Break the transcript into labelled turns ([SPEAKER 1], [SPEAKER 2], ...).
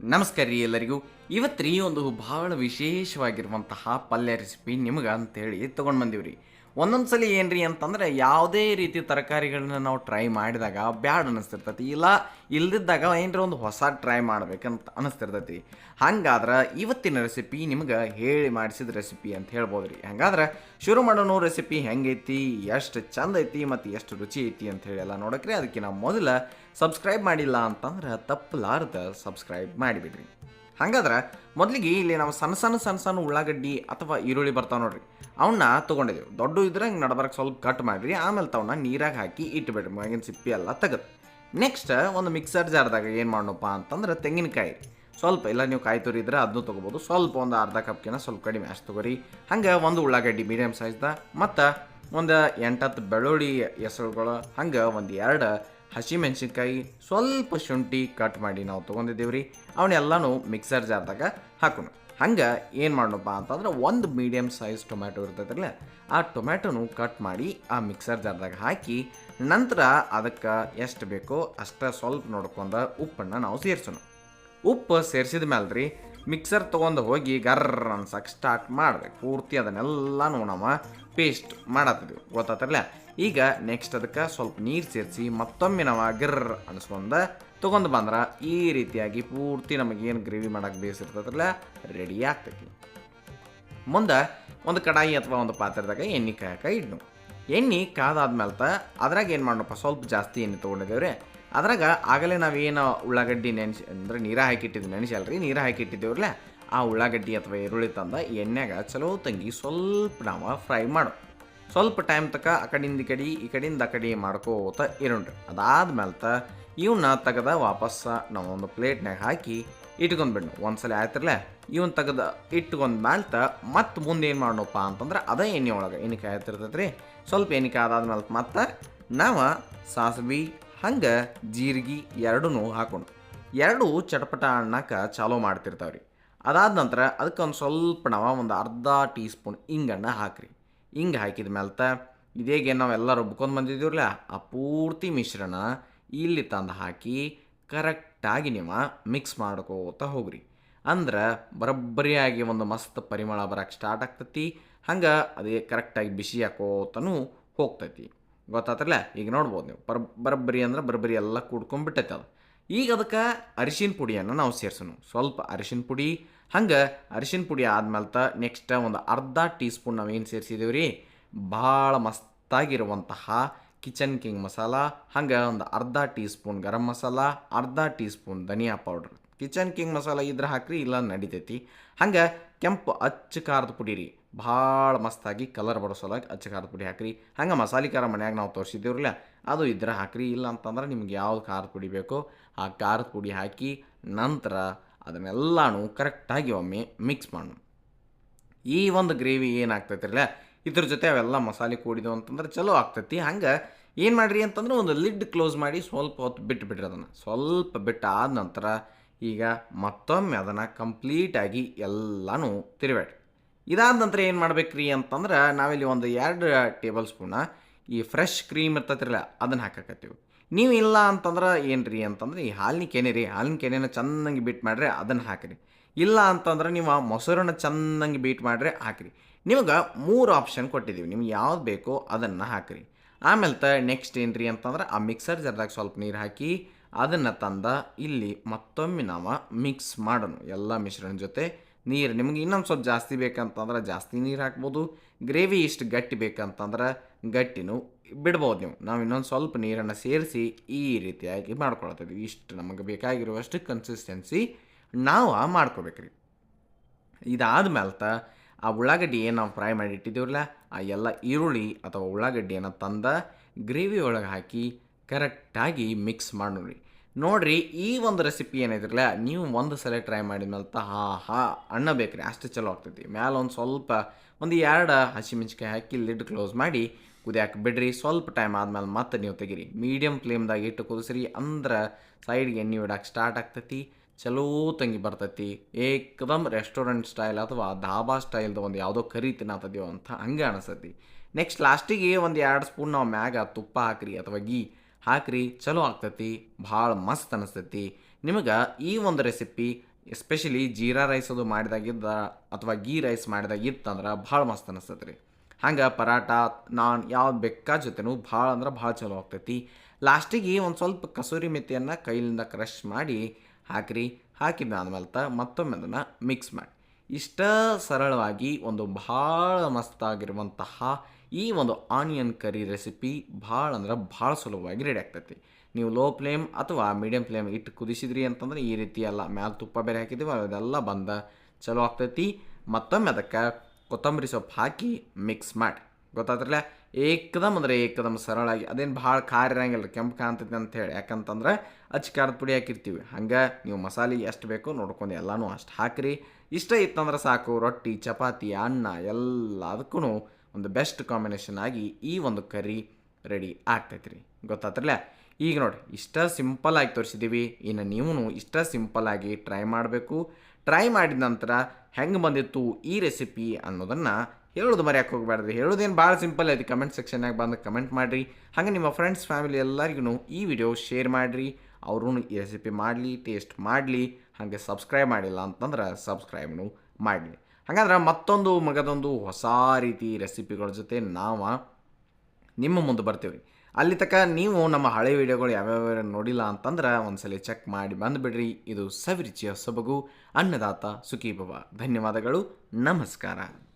[SPEAKER 1] ನಮಸ್ಕಾರ ರೀ ಎಲ್ಲರಿಗೂ. ಇವತ್ತು ರೀ ಒಂದು ಭಾಳ ವಿಶೇಷವಾಗಿರುವಂತಹ ಪಲ್ಯ ರೆಸಿಪಿ ನಿಮ್ಗೆ ಅಂತೇಳಿ ತೊಗೊಂಡು ಬಂದೀವ್ರಿ. ಒಂದೊಂದು ಸಲ ಏನ್ರಿ ಅಂತಂದ್ರೆ ಯಾವುದೇ ರೀತಿ ತರಕಾರಿಗಳನ್ನ ನಾವು ಟ್ರೈ ಮಾಡಿದಾಗ ಬ್ಯಾಡ್ ಅನಿಸ್ತಿರ್ತೈತಿ. ಇಲ್ಲ, ಇಲ್ದಿದ್ದಾಗ ಏನ್ರಿ ಒಂದು ಹೊಸ ಟ್ರೈ ಮಾಡ್ಬೇಕಂತ ಅನಿಸ್ತಿರ್ತೈತಿ. ಹಂಗಾದ್ರೆ ಇವತ್ತಿನ ರೆಸಿಪಿ ನಿಮ್ಗೆ ಹೇಳಿ ಮಾಡಿಸಿದ ರೆಸಿಪಿ ಅಂತ ಹೇಳ್ಬೋದು ರೀ ಹಂಗಾದ್ರೆ ಶುರು ಮಾಡೋಣ ರೆಸಿಪಿ ಹೆಂಗೈತಿ, ಎಷ್ಟು ಚಂದ ಐತಿ ಮತ್ತು ಎಷ್ಟು ರುಚಿ ಐತಿ ಅಂತ ಹೇಳಿ ಎಲ್ಲ ನೋಡೋಕ್ರಿ. ಅದಕ್ಕೆ ನಾವು ಮೊದಲು ಸಬ್ಸ್ಕ್ರೈಬ್ ಮಾಡಿಲ್ಲ ಅಂತಂದ್ರೆ ತಪ್ಪಲಾರ್ದ ಸಬ್ಸ್ಕ್ರೈಬ್ ಮಾಡಿಬಿಡ್ರಿ. ಹಂಗಾದ್ರೆ ಮೊದಲಿಗೆ ಇಲ್ಲಿ ನಾವು ಸಣ್ಣ ಸಣ್ಣ ಸಣ್ಣ ಸಣ್ಣ ಉಳ್ಳಾಗಡ್ಡಿ ಅಥವಾ ಈರುಳ್ಳಿ ಬರ್ತಾವೆ ನೋಡ್ರಿ. ಅವನ್ನ ತೊಗೊಂಡಿದ್ದೀವಿ ದೊಡ್ಡ ಇದ್ರೆ ಹಿಂಗೆ ನಡಬರಕ್ಕೆ ಸ್ವಲ್ಪ ಕಟ್ ಮಾಡಿರಿ. ಆಮೇಲೆ ತವನ್ನ ನೀರಾಗಿ ಹಾಕಿ ಇಟ್ಬಿಡ್ರಿ. ಮ್ಯಾಗಿನ ಸಿಪ್ಪಿ ಎಲ್ಲ ತೆಗೆದು. ನೆಕ್ಸ್ಟ್ ಒಂದು ಮಿಕ್ಸರ್ ಜಾರ್ದಾಗ ಏನು ಮಾಡೋಣಪ್ಪ ಅಂತಂದ್ರೆ ತೆಂಗಿನಕಾಯಿ. ಸ್ವಲ್ಪ ಇಲ್ಲ ನೀವು ಕಾಯಿ ತುರಿ ಇದ್ರೆ ಅದನ್ನು ತೊಗೋಬೋದು. ಸ್ವಲ್ಪ ಒಂದು ಅರ್ಧ ಕಪ್ಕಿನ ಸ್ವಲ್ಪ ಕಡಿಮೆ ಅಷ್ಟು ತೊಗೋರಿ. ಹಂಗೆ ಒಂದು ಉಳ್ಳಾಗಡ್ಡಿ ಮೀಡಿಯಮ್ ಸೈಜ್ದ ಮತ್ತು ಒಂದು ಎಂಟತ್ತು ಬೆಳ್ಳುಳ್ಳಿ ಹೆಸರುಗಳು, ಹಂಗೆ ಒಂದು ಎರಡು ಹಸಿಮೆಣ್ಸಿನ್ಕಾಯಿ ಸ್ವಲ್ಪ ಶುಂಠಿ ಕಟ್ ಮಾಡಿ ನಾವು ತೊಗೊಂಡಿದ್ದೀವಿ ರೀ ಅವನ್ನೆಲ್ಲನೂ ಮಿಕ್ಸರ್ ಜಾರ್ದಾಗ ಹಾಕೋಣ ಹಂಗೆ ಏನು ಮಾಡೋಣಪ್ಪ ಅಂತಂದ್ರೆ ಒಂದು ಮೀಡಿಯಮ್ ಸೈಜ್ ಟೊಮ್ಯಾಟೊ ಇರ್ತೈತಲ್ಲ ಆ ಟೊಮ್ಯಾಟೊನು ಕಟ್ ಮಾಡಿ ಆ ಮಿಕ್ಸರ್ ಜಾರ್ದಾಗ ಹಾಕಿ ನಂತರ ಅದಕ್ಕೆ ಎಷ್ಟು ಬೇಕೋ ಅಷ್ಟು ಸ್ವಲ್ಪ ನೋಡ್ಕೊಂಡು ಉಪ್ಪನ್ನು ನಾವು ಸೇರಿಸೋಣ ಉಪ್ಪು ಸೇರಿಸಿದ ಮೇಲೆ ರೀ ಮಿಕ್ಸರ್ ತೊಗೊಂಡು ಹೋಗಿ ಗರ್ರ ಅನ್ಸಕ್ಕೆ ಸ್ಟಾರ್ಟ್ ಮಾಡ್ಬೇಕು. ಪೂರ್ತಿ ಅದನ್ನೆಲ್ಲನೂ ನಾವು ಪೇಸ್ಟ್ ಮಾಡತ್ತಿದ್ವಿ. ಗೊತ್ತಾತಲ್ಲ ಈಗ ನೆಕ್ಸ್ಟ್ ಅದಕ್ಕೆ ಸ್ವಲ್ಪ ನೀರು ಸೇರಿಸಿ ಮತ್ತೊಮ್ಮೆ ನಾವು ಗಿರ್ರ ಅನ್ಸ್ಕೊಂಡು ತೊಗೊಂಡು ಬಂದ್ರೆ ಈ ರೀತಿಯಾಗಿ ಪೂರ್ತಿ ನಮಗೇನು ಗ್ರೇವಿ ಮಾಡೋಕ್ಕೆ ಬೇಯಿಸಿರ್ತದಲ್ಲ ರೆಡಿ ಆಗ್ತೈತಿ. ಮುಂದೆ ಒಂದು ಕಡಾಯಿ ಅಥವಾ ಒಂದು ಪಾತ್ರೆದಾಗ ಎಣ್ಣೆ ಕಾಯಕ ಇಡ್ನು. ಎಣ್ಣೆ ಕಾದಾದ್ಮೇಲೆ ತ ಅದ್ರಾಗ ಏನು ಮಾಡೋಣಪ್ಪ ಸ್ವಲ್ಪ ಜಾಸ್ತಿ ಎಣ್ಣೆ ತೊಗೊಂಡಿದ್ದೇವ್ರಿ ಅದ್ರಾಗ ಆಗಲೇ ನಾವೇನು ಉಳ್ಳಾಗಡ್ಡಿ ನೆನೆಸಿ, ಅಂದ್ರೆ ನೀರ ಹಾಕಿಟ್ಟಿದ್ವಿ ನೆನೆಸಲ್ರಿ ನೀರ ಹಾಕಿಟ್ಟಿದ್ದೇವ್ರಲ್ಲ, ಆ ಉಳ್ಳಾಗಡ್ಡಿ ಅಥವಾ ಈರುಳ್ಳಿ ತಂದ ಎಣ್ಣೆಗ ಚಲೋ ತಂಗಿ ಸ್ವಲ್ಪ ನಾವು ಫ್ರೈ ಮಾಡು. ಸ್ವಲ್ಪ ಟೈಮ್ ತಕ ಆ ಕಡಿಂದ ಈ ಕಡೆ, ಈ ಕಡಿಂದ ಆ ಕಡೆ ಮಾಡ್ಕೋತ ಇರೋಣ್ರಿ. ಅದಾದ್ಮೇಲೆ ತ ಇವನ್ನ ತೆಗೆದ ವಾಪಸ್ ನಾವು ಒಂದು ಪ್ಲೇಟ್ನಾಗ ಹಾಕಿ ಇಟ್ಕೊಂಡ್ಬಿಡ್ನು ಒಂದ್ಸಲ ಆಯ್ತಿರಲ್ಲ, ಇವನ್ ತೆಗೆದ ಇಟ್ಕೊಂಡ್ ಮ್ಯಾಲ್ತ ಮತ್ತೆ ಮುಂದೆ ಏನು ಮಾಡೋಣಪ್ಪ ಅಂತಂದ್ರೆ ಅದೇ ಎಣ್ಣೆ ಒಳಗೆ. ಎಣ್ಣೆ ರೀ ಸ್ವಲ್ಪ ಎಣ್ಣೆ ಕಾದಾದ್ಮೇಲೆ ಮತ್ತೆ ನಾವು ಸಾಸಿವೆ ಹಂಗೆ ಜೀರಿಗೆ ಎರಡೂ ಹಾಕೊಂಡು ಎರಡು ಚಟಪಟ ಅಣ್ಣಕ್ಕೆ ಚಾಲೋ ಮಾಡ್ತಿರ್ತಾವೆ ರೀ ಅದಾದ ನಂತರ ಅದಕ್ಕೆ ಒಂದು ಸ್ವಲ್ಪ ನಾವು ಒಂದು ಅರ್ಧ ಟೀ ಸ್ಪೂನ್ ಹಿಂಗಣ್ಣ ಹಾಕ್ರಿ. ಹಿಂಗೆ ಹಾಕಿದ ಮೇಲ್ತ ಇದೇಗೆ ನಾವೆಲ್ಲ ರುಬ್ಕೊಂಡು ಬಂದಿದ್ದೀವ್ರಲ್ಲ, ಆ ಪೂರ್ತಿ ಮಿಶ್ರಣ ಇಲ್ಲಿ ತಂದು ಹಾಕಿ ಕರೆಕ್ಟಾಗಿ ನೀವು ಮಿಕ್ಸ್ ಮಾಡ್ಕೋತ ಹೋಗ್ರಿ. ಅಂದ್ರೆ ಬರಬ್ಬರಿಯಾಗಿ ಒಂದು ಮಸ್ತ್ ಪರಿಮಳ ಬರಕ್ಕೆ ಸ್ಟಾರ್ಟ್ ಆಗ್ತೈತಿ. ಹಂಗೆ ಅದೇ ಕರೆಕ್ಟಾಗಿ ಬಿಸಿ ಹಾಕೋತನೂ ಹೋಗ್ತೈತಿ. ಗೊತ್ತಾತ್ರಲ್ಲ? ಈಗ ನೋಡ್ಬೋದು ನೀವು. ಬರ್, ಬರಬ್ಬರಿ ಅಂದ್ರೆ ಬರಬ್ಬರಿ ಎಲ್ಲ ಕೂಡ್ಕೊಂಡ್ಬಿಟ್ಟೈತೆ ಅದು. ಈಗ ಅದಕ್ಕೆ ಅರಿಶಿನ ಪುಡಿಯನ್ನು ನಾವು ಸೇರಿಸೋಣ. ಸ್ವಲ್ಪ ಅರಿಶಿನ ಪುಡಿ. ಹಂಗೆ ಅರಿಶಿನ ಪುಡಿ ಆದ್ಮೇಲೆ ತ ನೆಕ್ಸ್ಟ್ ಒಂದು ಅರ್ಧ ಟೀ ಸ್ಪೂನ್ ನಾವೇನು ಸೇರಿಸಿದ್ದೀವಿ ರೀ? ಭಾಳ ಮಸ್ತಾಗಿರುವಂತಹ ಕಿಚನ್ ಕಿಂಗ್ ಮಸಾಲ. ಹಂಗೆ ಒಂದು ಅರ್ಧ ಟೀ ಸ್ಪೂನ್ ಗರಂ ಮಸಾಲ, ಅರ್ಧ ಟೀ ಸ್ಪೂನ್ ಧನಿಯಾ ಪೌಡ್ರ್. ಕಿಚನ್ ಕಿಂಗ್ ಮಸಾಲ ಇದ್ರೆ ಹಾಕ್ರಿ, ಇಲ್ಲ ನಡಿತೈತಿ. ಹಂಗೆ ಕೆಂಪು ಅಚ್ಚ ಖಾರದ ಪುಡಿ ರೀ. ಭಾಳ ಮಸ್ತಾಗಿ ಕಲರ್ ಬರೋ ಸಲುವಾಗಿ ಅಚ್ಚ ಖಾರದ ಪುಡಿ ಹಾಕ್ರಿ. ಹಂಗೆ ಮಸಾಲೆ ಖಾರ ಮನ್ಯಾಗ ನಾವು ತೋರಿಸಿದ್ದೀವ್ರಲ್ಲ, ಅದು ಇದ್ರೆ ಹಾಕ್ರಿ. ಇಲ್ಲ ಅಂತಂದ್ರೆ ನಿಮ್ಗೆ ಯಾವ್ದು ಖಾರದ ಪುಡಿ ಬೇಕೋ ಆ ಖಾರದ ಪುಡಿ ಹಾಕಿ ನಂತರ ಅದನ್ನೆಲ್ಲನೂ ಕರೆಕ್ಟಾಗಿ ಒಮ್ಮೆ ಮಿಕ್ಸ್ ಮಾಡೋಣ ಈ ಒಂದು ಗ್ರೇವಿ ಏನಾಗ್ತೈತಿರಲ್ಲ ಇದ್ರ ಜೊತೆ ಅವೆಲ್ಲ ಮಸಾಲೆ ಕೂಡಿದವು ಅಂತಂದ್ರೆ ಚಲೋ ಆಗ್ತೈತಿ. ಹಂಗೆ ಏನು ಮಾಡ್ರಿ ಅಂತಂದ್ರೆ ಒಂದು ಲಿಡ್ ಕ್ಲೋಸ್ ಮಾಡಿ ಸ್ವಲ್ಪ ಹೊತ್ತು ಬಿಟ್ಟು ಬಿಡ್ರಿ ಅದನ್ನು. ಸ್ವಲ್ಪ ಬಿಟ್ಟು ಆದ ನಂತರ ಈಗ ಮತ್ತೊಮ್ಮೆ ಅದನ್ನು ಕಂಪ್ಲೀಟಾಗಿ ಎಲ್ಲನೂ ತಿರುಬೇಡ್ರಿ ಇದಾದ ನಂತರ ಏನು ಮಾಡ್ಬೇಕ್ರಿ ಅಂತಂದ್ರೆ ನಾವಿಲ್ಲಿ ಒಂದು ಎರಡು ಟೇಬಲ್ ಸ್ಪೂನ ಈ ಫ್ರೆಶ್ ಕ್ರೀಮ್ ಇರ್ತೈತಿರಲ್ಲ, ಅದನ್ನು ಹಾಕಕತ್ತೀವಿ. ನೀವು ಇಲ್ಲ ಅಂತಂದ್ರೆ ಏನು ರೀ ಅಂತಂದ್ರೆ ಈ ಹಾಲಿನ ಕೆನೆ ರೀ, ಹಾಲಿನ ಕೆನೆನ ಚೆನ್ನಾಗಿ ಬೀಟ್ ಮಾಡ್ರೆ ಅದನ್ನು ಹಾಕಿರಿ. ಇಲ್ಲ ಅಂತಂದ್ರೆ ನೀವು ಆ ಮೊಸರನ್ನ ಚೆನ್ನಾಗಿ ಬೀಟ್ ಮಾಡ್ರೆ ಹಾಕಿರಿ. ನಿಮಗೆ ಮೂರು ಆಪ್ಷನ್ ಕೊಟ್ಟಿದ್ದೀವಿ ನಿಮ್ಗೆ ಯಾವ್ದು ಬೇಕೋ ಅದನ್ನು ಹಾಕಿರಿ. ಆಮೇಲೆ ತ ನೆಕ್ಸ್ಟ್ ಏನು ರೀ ಅಂತಂದ್ರೆ ಆ ಮಿಕ್ಸರ್ ಜರ್ದಾಗ ಸ್ವಲ್ಪ ನೀರು ಹಾಕಿ ಅದನ್ನು ತಂದ ಇಲ್ಲಿ ಮತ್ತೊಮ್ಮೆ ನಾವು ಮಿಕ್ಸ್ ಮಾಡೋಣ. ಎಲ್ಲ ಮಿಶ್ರಣ ಜೊತೆ ನೀರು ನಿಮಗೆ ಇನ್ನೊಂದು ಸ್ವಲ್ಪ ಜಾಸ್ತಿ ಬೇಕಂತಂದ್ರೆ ಜಾಸ್ತಿ ನೀರು ಹಾಕ್ಬೋದು. ಗ್ರೇವಿ ಇಷ್ಟು ಗಟ್ಟಿ ಬೇಕಂತಂದ್ರೆ ಗಟ್ಟಿನೂ ಬಿಡ್ಬೋದು ನೀವು. ನಾವು ಇನ್ನೊಂದು ಸ್ವಲ್ಪ ನೀರನ್ನು ಸೇರಿಸಿ ಈ ರೀತಿಯಾಗಿ ಮಾಡ್ಕೊಳ್ತೀವಿ. ಇಷ್ಟು ನಮಗೆ ಬೇಕಾಗಿರುವಷ್ಟು ಕನ್ಸಿಸ್ಟೆನ್ಸಿ ನಾವು ಮಾಡ್ಕೋಬೇಕ್ರಿ. ಇದಾದ ತ ಆ ಉಳ್ಳಾಗಡ್ಡಿ ಏನು ನಾವು ಫ್ರೈ ಮಾಡಿ ಇಟ್ಟಿದ್ದೀವಲ್ಲ ಆ ಎಲ್ಲ ಈರುಳ್ಳಿ ಅಥವಾ ಉಳ್ಳಾಗಡ್ಡಿಯನ್ನು ತಂದ ಗ್ರೇವಿ ಒಳಗೆ ಹಾಕಿ ಕರೆಕ್ಟಾಗಿ ಮಿಕ್ಸ್ ಮಾಡಿ ನೋಡ್ರಿ, ಈ ಒಂದು ರೆಸಿಪಿ ಏನಿದ್ರಲ್ಲ, ನೀವು ಒಂದು ಸಲ ಟ್ರೈ ಮಾಡಿದ್ಮೇಲೆ ಹಾ ಹಾ ಅಣ್ಣ ಬೇಕ್ರಿ, ಅಷ್ಟು ಚಲೋ ಆಗ್ತೈತಿ. ಮ್ಯಾಲೆ ಒಂದು ಸ್ವಲ್ಪ, ಒಂದು ಎರಡು ಹಸಿಮೆಣ್ಸಿಕಾಯಿ ಹಾಕಿ ಲಿಡ್ ಕ್ಲೋಸ್ ಮಾಡಿ ಕುದಿಯಾಕೆ ಬಿಡ್ರಿ. ಸ್ವಲ್ಪ ಟೈಮ್ ಆದಮೇಲೆ ಮತ್ತೆ ನೀವು ತೆಗೀರಿ. ಮೀಡಿಯಮ್ ಫ್ಲೇಮ್ದಾಗ ಇಟ್ಟು ಕುದಿಸ್ರಿ, ಅಂದ್ರೆ ಸೈಡ್ಗೆ ಎಣ್ಣೆ ಇಡಕ್ಕೆ ಸ್ಟಾರ್ಟ್ ಆಗ್ತೈತಿ. ಚಲೋ ತಂಗಿ ಬರ್ತೈತಿ. ಏಕದಮ್ ರೆಸ್ಟೋರೆಂಟ್ ಸ್ಟೈಲ್ ಅಥವಾ ಧಾಬಾ ಸ್ಟೈಲ್ದು ಒಂದು ಯಾವುದೋ ಕರಿ ತಿನ್ನತ್ತದೆಯೋ ಅಂತ ಹಂಗೆ ಅನಿಸ್ತೈತಿ. ನೆಕ್ಸ್ಟ್ ಲಾಸ್ಟಿಗೆ ಒಂದು ಎರಡು ಸ್ಪೂನ್ ನಾವು ಮ್ಯಾಗ ತುಪ್ಪ ಹಾಕ್ರಿ, ಅಥವಾ ಗೀ ಹಾಕ್ರಿ, ಚಲೋ ಆಗ್ತತಿ, ಭಾಳ ಮಸ್ತ್ ಅನಿಸ್ತೈತಿ. ನಿಮಗೆ ಈ ಒಂದು ರೆಸಿಪಿ ಎಸ್ಪೆಷಲಿ ಜೀರಾ ರೈಸ್ ಅದು ಮಾಡಿದಾಗಿದ್ದ ಅಥವಾ ಗೀ ರೈಸ್ ಮಾಡಿದಾಗ ಇತ್ತಂದ್ರೆ ಭಾಳ ಮಸ್ತ್ ಅನಿಸ್ತದೆ ರೀ ಹಂಗೆ ಪರಾಟ, ನಾನ್ ಯಾವ್ದು ಬೆಕ್ಕ ಜೊತೆನೂ ಭಾಳ ಅಂದ್ರೆ ಭಾಳ ಚಲೋ ಆಗ್ತೈತಿ. ಲಾಸ್ಟಿಗೆ ಒಂದು ಸ್ವಲ್ಪ ಕಸೂರಿ ಮೆಥಿಯನ್ನು ಕೈಲಿಂದ ಕ್ರಷ್ ಮಾಡಿ ಹಾಕಿರಿ. ಹಾಕಿದ ಆದ್ಮೇಲೆ ತ ಮತ್ತೊಮ್ಮೆ ಅದನ್ನು ಮಿಕ್ಸ್ ಮಾಡಿ. ಇಷ್ಟ ಸರಳವಾಗಿ ಒಂದು ಭಾಳ ಮಸ್ತಾಗಿರುವಂತಹ ಈ ಒಂದು ಆನಿಯನ್ ಕರಿ ರೆಸಿಪಿ ಭಾಳ ಅಂದ್ರೆ ಭಾಳ ಸುಲಭವಾಗಿ ರೆಡಿ ಆಗ್ತೈತಿ. ನೀವು ಲೋ ಫ್ಲೇಮ್ ಅಥವಾ ಮೀಡಿಯಂ ಫ್ಲೇಮ್ ಇಟ್ಟು ಕುದಿಸಿದ್ರಿ ಅಂತಂದ್ರೆ ಈ ರೀತಿ ಎಲ್ಲ ಮ್ಯಾಲ ತುಪ್ಪ ಬೇರೆ ಹಾಕಿದ್ದೀವಿ ಅದೆಲ್ಲ ಬಂದ ಚಲೋ ಆಗ್ತೈತಿ. ಮತ್ತೊಮ್ಮೆ ಅದಕ್ಕೆ ಕೊತ್ತಂಬರಿ ಸೊಪ್ಪು ಹಾಕಿ ಮಿಕ್ಸ್ ಮಾಡಿ. ಗೊತ್ತಾದ್ರಲ್ಲ ಏಕದಮ್ ಅಂದರೆ ಏಕದಮ್ ಸರಳಾಗಿ. ಅದೇನು ಭಾಳ ಖಾರ ಇರಂಗಿಲ್ಲ ರೀ, ಕೆಂಪು ಕಾಣ್ತೈತಿ ಅಂತ ಹೇಳಿ. ಯಾಕಂತಂದ್ರೆ ಅಚ್ಚ ಖಾರದ ಪುಡಿ ಹಾಕಿರ್ತೀವಿ. ಹಂಗೆ ನೀವು ಮಸಾಲೆ ಎಷ್ಟು ಬೇಕೋ ನೋಡ್ಕೊಂಡು ಎಲ್ಲನೂ ಅಷ್ಟು ಹಾಕಿರಿ. ಇಷ್ಟ ಇತ್ತಂದ್ರೆ ಸಾಕು ರೊಟ್ಟಿ ಚಪಾತಿ ಅನ್ನ ಎಲ್ಲ ಅದಕ್ಕೂ ಒಂದು ಬೆಸ್ಟ್ ಕಾಂಬಿನೇಷನ್ ಆಗಿ ಈ ಒಂದು ಕರಿ ರೆಡಿ ಆಗ್ತೈತಿ ರೀ ಗೊತ್ತಾತ್ರಲ್ಲ ಈಗ ನೋಡಿ ಇಷ್ಟ ಸಿಂಪಲ್ ಆಗಿ ತೋರಿಸಿದ್ದೀವಿ ಇನ್ನು ನೀವು ಇಷ್ಟ ಸಿಂಪಲ್ ಆಗಿ ಟ್ರೈ ಮಾಡಬೇಕು. ಟ್ರೈ ಮಾಡಿದ ನಂತರ ಹೆಂಗೆ ಬಂದಿತ್ತು ಈ ರೆಸಿಪಿ ಅನ್ನೋದನ್ನು ಹೇಳೋದು ಮರ್ಯಾಕೆ ಹೋಗಬಾರ್ದು ಹೇಳೋದೇನು ಭಾಳ ಸಿಂಪಲ್ ಐತಿ. ಕಮೆಂಟ್ ಸೆಕ್ಷನ್ನಾಗ ಬಂದು ಕಮೆಂಟ್ ಮಾಡಿರಿ. ಹಾಗೆ ನಿಮ್ಮ ಫ್ರೆಂಡ್ಸ್ ಫ್ಯಾಮಿಲಿ ಎಲ್ಲರಿಗೂ ಈ ವಿಡಿಯೋ ಶೇರ್ ಮಾಡಿರಿ. ಅವರು ಈ ರೆಸಿಪಿ ಮಾಡಲಿ ಟೇಸ್ಟ್ ಮಾಡಲಿ. ಹಾಗೆ ಸಬ್ಸ್ಕ್ರೈಬ್ ಮಾಡಿಲ್ಲ ಅಂತಂದ್ರೆ ಸಬ್ಸ್ಕ್ರೈಬ್ನು ಮಾಡಲಿ. ಹಾಗಾದ್ರೆ ಮತ್ತೊಂದು ಮಗದೊಂದು ಹೊಸ ರೀತಿ ರೆಸಿಪಿಗಳ ಜೊತೆ ನಾವು ನಿಮ್ಮ ಮುಂದೆ ಬರ್ತೀವಿ ಅಲ್ಲಿ ತನಕ ನೀವು ನಮ್ಮ ಹಳೆ ವಿಡಿಯೋಗಳು ಯಾವ್ಯಾವ ನೋಡಿಲ್ಲ ಅಂತಂದ್ರೆ ಒಂದ್ಸಲಿ ಚೆಕ್ ಮಾಡಿ ಬಂದುಬಿಡ್ರಿ. ಇದು ಸವಿರುಚಿಯ ಸೊಬಗು. ಅನ್ನದಾತ ಸುಖೀಭವ. ಧನ್ಯವಾದಗಳು. ನಮಸ್ಕಾರ.